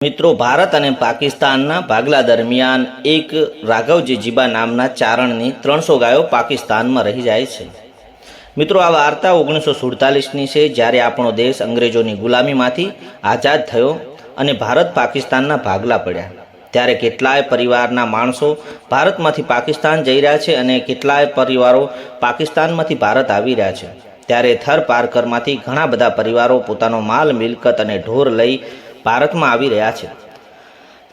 મિત્રો, ભારત અને પાકિસ્તાનના ભાગલા દરમિયાન એક રાઘવજી જીબા નામના ચારણની ત્રણસો ગાયો પાકિસ્તાનમાં રહી જાય છે. મિત્રો, આ વાર્તા ઓગણીસો સુડતાલીસની છે. જ્યારે આપણો દેશ અંગ્રેજોની ગુલામીમાંથી આઝાદ થયો અને ભારત પાકિસ્તાનના ભાગલા પડ્યા, ત્યારે કેટલાય પરિવારના માણસો ભારતમાંથી પાકિસ્તાન જઈ રહ્યા છે અને કેટલાય પરિવારો પાકિસ્તાનમાંથી ભારત આવી રહ્યા છે. ત્યારે થર પારકરમાંથી ઘણા બધા પરિવારો પોતાનો માલ, મિલકત અને ઢોર લઈ ભારતમાં આવી રહ્યા છે.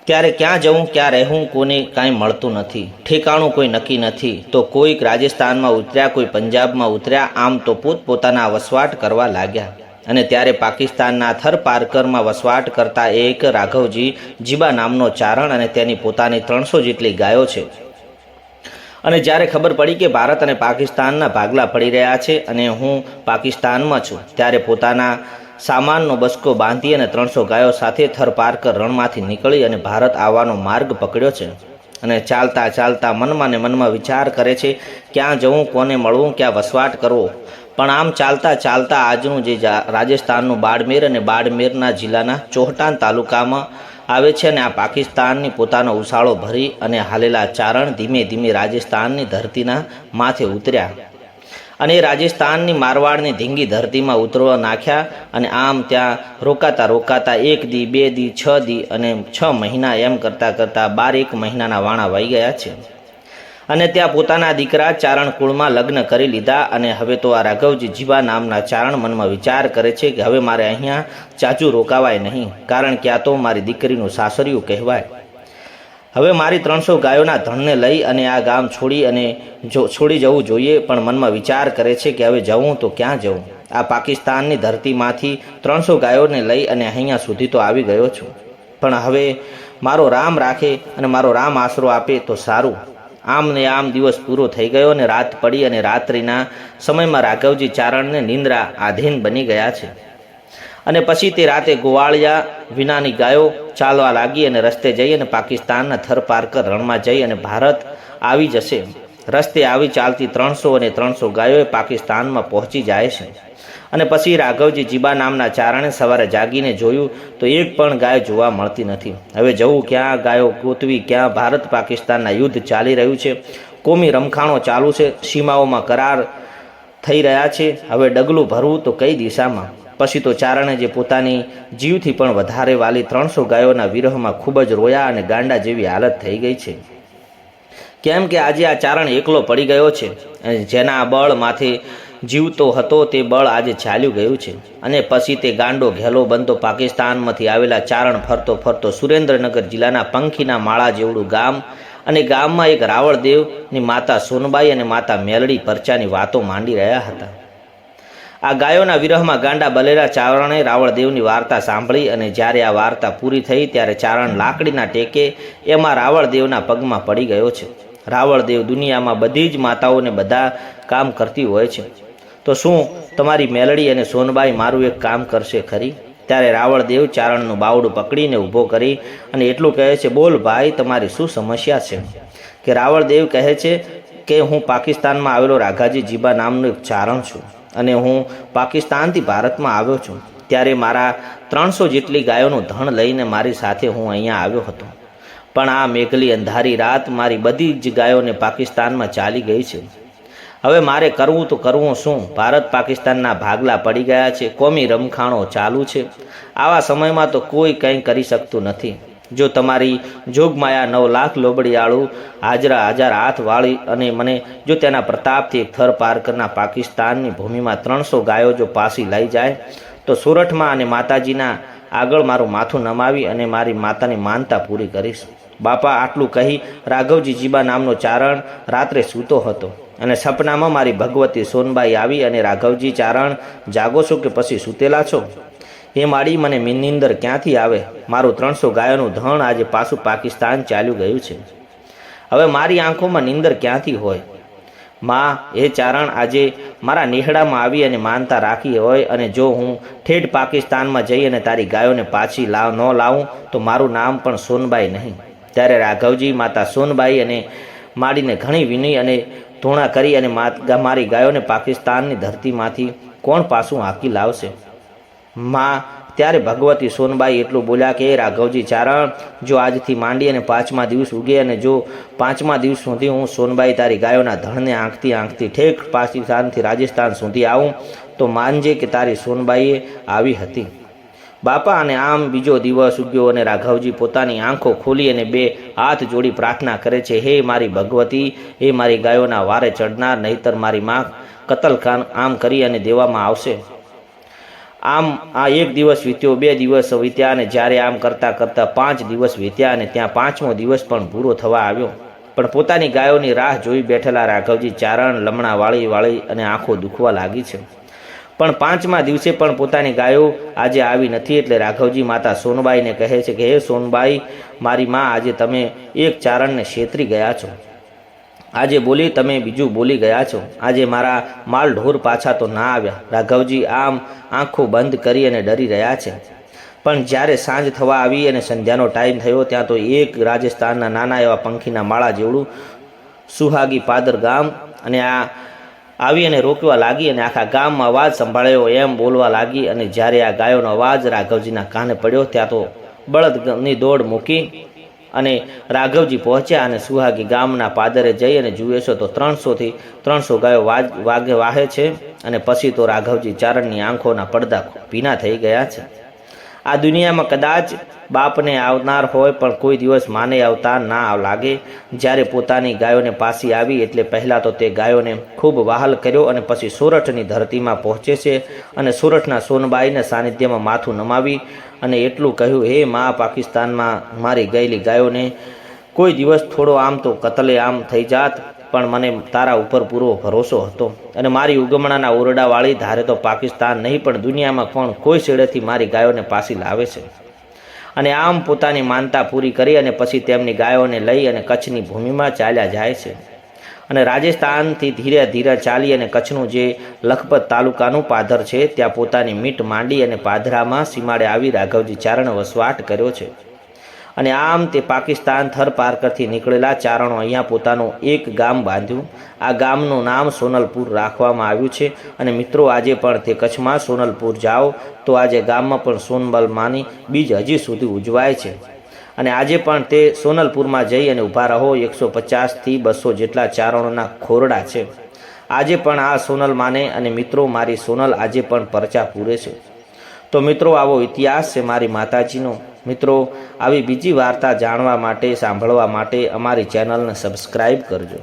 ત્યારે ક્યાં જવું, ક્યાં રહેવું, કોને કાંઈ મળતું નથી. ઠેકાણું કોઈ નક્કી નથી. તો કોઈક રાજસ્થાનમાં ઉતર્યા, કોઈ પંજાબમાં ઉતર્યા, આમ તો પોતપોતાના વસવાટ કરવા લાગ્યા. અને ત્યારે પાકિસ્તાનના થર પારકરમાં વસવાટ કરતા એક રાઘવજી જીબા નામનો ચારણ અને તેની પોતાની ત્રણસો જેટલી ગાયો છે. અને જ્યારે ખબર પડી કે ભારત અને પાકિસ્તાનના ભાગલા પડી રહ્યા છે અને હું પાકિસ્તાનમાં છું, ત્યારે પોતાના સામાનનો બસકો બાંધી અને ત્રણસો ગાયો સાથે થરપારકર રણમાંથી નીકળી અને ભારત આવવાનો માર્ગ પકડ્યો છે. અને ચાલતા ચાલતા મનમાં ને મનમાં વિચાર કરે છે, ક્યાં જવું, કોને મળવું, ક્યાં વસવાટ કરવો? પણ આમ ચાલતા ચાલતા આજનું જે, રાજસ્થાનનું બાડમેર અને બાડમેરના જિલ્લાના ચોહટાન તાલુકામાં આવે છે અને આ પાકિસ્તાનની પોતાનો ઉછાળો ભરી અને હાલેલા ચારણ ધીમે ધીમે રાજસ્થાનની ધરતીના માથે ઉતર્યા. અને રાજસ્થાનની મારવાડની ધીંગી ધરતીમાં ઉતરવા નાખ્યા અને આમ ત્યાં રોકાતા રોકાતા એક દી, બે દી, છ દી અને છ મહિના એમ કરતાં કરતાં બાર એક મહિનાના વાણા વહી ગયા છે. અને ત્યાં પોતાના દીકરા ચારણ કુળમાં લગ્ન કરી લીધા અને હવે તો આ રાઘવજી જીવા નામના ચારણ મનમાં વિચાર કરે છે કે હવે મારે અહીંયા ચાચુ રોકાવાય નહીં, કારણ કે આ તો મારી દીકરીનું સાસરિયું કહેવાય. હવે મારી ત્રણસો ગાયોના ધણને લઈ અને આ ગામ છોડી અને જો છોડી જવું જોઈએ, પણ મનમાં વિચાર કરે છે કે હવે જવું તો ક્યાં જવું? આ પાકિસ્તાનની ધરતીમાંથી ત્રણસો ગાયોને લઈ અને અહીંયા સુધી તો આવી ગયો છું. પણ હવે મારો રામ રાખે અને મારો રામ આશરો આપે તો સારું. આમ ને આમ દિવસ પૂરો થઈ ગયો અને રાત પડી અને રાત્રિના સમયમાં રાઘવજી ચારણને નિંદ્રા આધીન બની ગયા છે. અને પછી તે રાતે ગોવાળિયા વિનાની ગાયો ચાલવા લાગી અને રસ્તે જઈ અને પાકિસ્તાનના થર પારકર રણમાં જઈ અને ભારત આવી જશે. રસ્તે આવી ચાલતી ત્રણસો અને ત્રણસો ગાયોએ પાકિસ્તાનમાં પહોંચી જાય છે. અને પછી રાઘવજી જીબા નામના ચારણે સવારે જાગીને જોયું તો એક પણ ગાય જોવા મળતી નથી. હવે જવું ક્યાં? ગાયો ગોતવી ક્યાં? ભારત પાકિસ્તાનના યુદ્ધ ચાલી રહ્યું છે. કોમી રમખાણો ચાલુ છે. સીમાઓમાં કરાર થઈ રહ્યા છે. હવે ડગલું ભરવું તો કઈ દિશામાં? પછી તો ચારણે જે પોતાની જીવથી પણ વધારે વાલી ત્રણસો ગાયોના વિરહમાં ખૂબ જ રોયા અને ગાંડા જેવી હાલત થઈ ગઈ છે. કેમ કે આજે આ ચારણ એકલો પડી ગયો છે જેના બળ માથે જીવતો હતો તે બળ આજે ચાલ્યું ગયું છે. અને પછી તે ગાંડો ઘેલો બનતો પાકિસ્તાનમાંથી આવેલા ચારણ ફરતો ફરતો સુરેન્દ્રનગર જિલ્લાના પંખીના માળા જેવડું ગામ અને ગામમાં એક રાવળદેવની માતા સોનબાઈ અને માતા મેલડી પરચાની વાતો માંડી રહ્યા હતા. આ ગાયોના વિરહમાં ગાંડા બલેલા ચારણે રાવળદેવની વાર્તા સાંભળી અને જ્યારે આ વાર્તા પૂરી થઈ ત્યારે ચારણ લાકડીના ટેકે એમાં રાવળદેવના પગમાં પડી ગયો છે. રાવળદેવ દુનિયામાં બધી જ માતાઓને બધા કામ કરતી હોય છે. તો શું તમારી મેલડી અને સોનબાઈ મારું એક કામ કરશે ખરી? ત્યારે રાવળદેવ ચારણનું બાવડું પકડીને ઊભો કરી અને એટલું કહે છે, બોલ ભાઈ, તમારી શું સમસ્યા છે? કે રાવળદેવ કહે છે કે હું પાકિસ્તાનમાં આવેલો રાઘાજી જીબા નામનો એક ચારણ છું. અને હું પાકિસ્તાનથી ભારતમાં આવ્યો છું, ત્યારે મારા ત્રણસો જેટલી ગાયોનું ધણ લઈને મારી સાથે હું અહીંયા આવ્યો હતો. પણ આ મેઘલી અંધારી રાત મારી બધી જ ગાયોને પાકિસ્તાનમાં ચાલી ગઈ છે. હવે મારે કરવું તો કરવું શું? ભારત પાકિસ્તાનના ભાગલા પડી ગયા છે, કોમી રમખાણો ચાલુ છે. આવા સમયમાં તો કોઈ કંઈ કરી શકતું નથી. જો તમારી જોગમાયા નવ લાખ લોબડિયાળું હાજરા હજાર હાથ વાળી અને મને જો તેના પ્રતાપથી થર પારકરના પાકિસ્તાનની ભૂમિમાં ત્રણસો ગાયો જો પાસી લઈ જાય, તો સુરતમાં અને માતાજીના આગળ મારું માથું નમાવી અને મારી માતાની માનતા પૂરી કરીશ. બાપા આટલું કહી રાઘવજી જીબા નામનો ચારણ રાત્રે સૂતો હતો અને સપનામાં મારી ભગવતી સોનબાઈ આવી અને રાઘવજી ચારણ જાગો છો કે પછી સૂતેલા છો? એ માડી મને નિંદર ક્યાંથી આવે? મારું ત્રણસો ગાયોનું ધણ આજે પાછું પાકિસ્તાન ચાલ્યું ગયું છે. હવે મારી આંખોમાં નિંદર ક્યાંથી હોય? માં એ ચારણ, આજે મારા નિહડામાં આવી અને માનતા રાખી હોય અને જો હું ઠેઠ પાકિસ્તાનમાં જઈ અને તારી ગાયોને પાછી લાવ, ન લાવું, તો મારું નામ પણ સોનબાઈ નહીં. ત્યારે રાઘવજી માતા સોનબાઈ અને માડીને ઘણી વિનય અને ધૂણા કરી અને મારી ગાયોને પાકિસ્તાનની ધરતીમાંથી કોણ પાછું હાંકી લાવશે? માં. ત્યારે ભગવતી સોનબાઈ એટલું બોલ્યા કે એ રાઘવજી ચારણ, જો આજથી માંડી અને પાંચમા દિવસ ઉગે અને જો પાંચમા દિવસ સુધી હું સોનબાઈ તારી ગાયોના ધણને આંખતી આંખતી ઠેક પાકિસ્તાનથી રાજસ્થાન સુધી આવું, તો માનજે કે તારી સોનબાઈએ આવી હતી. બાપા, અને આમ બીજો દિવસ ઉગ્યો અને રાઘવજી પોતાની આંખો ખોલી અને બે હાથ જોડી પ્રાર્થના કરે છે, હે મારી ભગવતી, હે મારી ગાયોના વારે ચડનાર નહીતર મારી માં કતલખાન આમ કરી અને દેવામાં આવશે. આમ આ એક દિવસ વીત્યો, બે દિવસ વીત્યા અને જ્યારે આમ કરતાં કરતાં પાંચ દિવસ વીત્યા અને ત્યાં પાંચમો દિવસ પણ પૂરો થવા આવ્યો. પણ પોતાની ગાયોની રાહ જોઈ બેઠેલા રાઘવજી ચારણ, લમણા વાળી વાળી અને આંખો દુખવા લાગી છે. પણ પાંચમા દિવસે પણ પોતાની ગાયો આજે આવી નથી એટલે રાઘવજી માતા સોનબાઈને કહે છે કે, હે સોનબાઈ, મારી માં, આજે તમે એક ચારણને છેતરી ગયા છો. આજે બોલી તમે બીજું બોલી ગયા છો. આજે મારા માલ ઢોર પાછા તો ના આવ્યા. રાઘવજી આમ આંખો બંધ કરી અને ડરી રહ્યા છે. પણ જ્યારે સાંજ થવા આવી અને સંધ્યાનો ટાઈમ થયો, ત્યાં તો એક રાજસ્થાનના નાના એવા પંખીના માળા જેવડું સુહાગી પાદર ગામ અને આ આવી અને રોકવા લાગી અને આખા ગામમાં અવાજ સંભાળ્યો એમ બોલવા લાગી અને જ્યારે આ ગાયોનો અવાજ રાઘવજીના કાને પડ્યો, ત્યાં તો બળદની દોડ મૂકી અને રાઘવજી પહોંચ્યા અને સુહાગી ગામના પાદરે જઈ અને જુએ છે તો ત્રણસોથી ત્રણસો ગાયો વાગે વાહે છે અને પછી તો રાઘવજી ચારણની આંખોના પડદા ભીના થઈ ગયા છે. આ દુનિયામાં કદાચ બાપને આવનાર હોય પણ કોઈ દિવસ માને આવતા ના લાગે. જ્યારે પોતાની ગાયોને પાસી આવી એટલે પહેલાં તો તે ગાયોને ખૂબ વહાલ કર્યો અને પછી સોરઠની ધરતીમાં પહોંચે છે અને સોરઠના સોનબાઈને સાનિધ્યમાં માથું નમાવી અને એટલું કહ્યું, હે મા, પાકિસ્તાનમાં મારી ગયેલી ગાયોને કોઈ દિવસ થોડો આમ તો કતલે આમ થઈ જાત. પણ મને તારા ઉપર પૂરો ભરોસો હતો. અને મારી ઉગમણાના ઓરડાવાળી ધારે તો પાકિસ્તાન નહીં, પણ દુનિયામાં પણ કોઈ છેડેથી મારી ગાયોને પાછી લાવે છે? અને આમ પોતાની માનતા પૂરી કરી અને પછી તેમની ગાયોને લઈ અને કચ્છની ભૂમિમાં ચાલ્યા જાય છે. અને રાજસ્થાનથી ધીરે ધીરે ચાલી અને કચ્છનું જે લખપત તાલુકાનું પાધર છે, ત્યાં પોતાની મીટ માંડી અને પાધરામાં સીમાડે આવી રાઘવજી ચારણ વસવાટ કર્યો છે. અને આમ તે પાકિસ્તાન થર પારકરથી નીકળેલા ચારણો અહીંયા પોતાનું એક ગામ બાંધ્યું. આ ગામનું નામ સોનલપુર રાખવામાં આવ્યું છે અને મિત્રો, આજે પણ તે કચ્છમાં સોનલપુર જાઓ તો આજે ગામમાં પણ સોનબલ માની બીજ હજી સુધી ઉજવાય છે. અને આજે પણ તે સોનલપુરમાં જઈ અને ઊભા રહો, એકસો પચાસથી બસો જેટલા ચારણોના ખોરડા છે. આજે પણ આ સોનલ માને અને મિત્રો, મારી સોનલ આજે પણ પરચા પૂરે છે. તો મિત્રો, આવો ઇતિહાસ છે મારી માતાજીનો. મિત્રો આવી બીજી વાર્તા જાણવા માટે સાંભળવા માટે અમારી ચેનલને સબસ્ક્રાઈબ કરજો.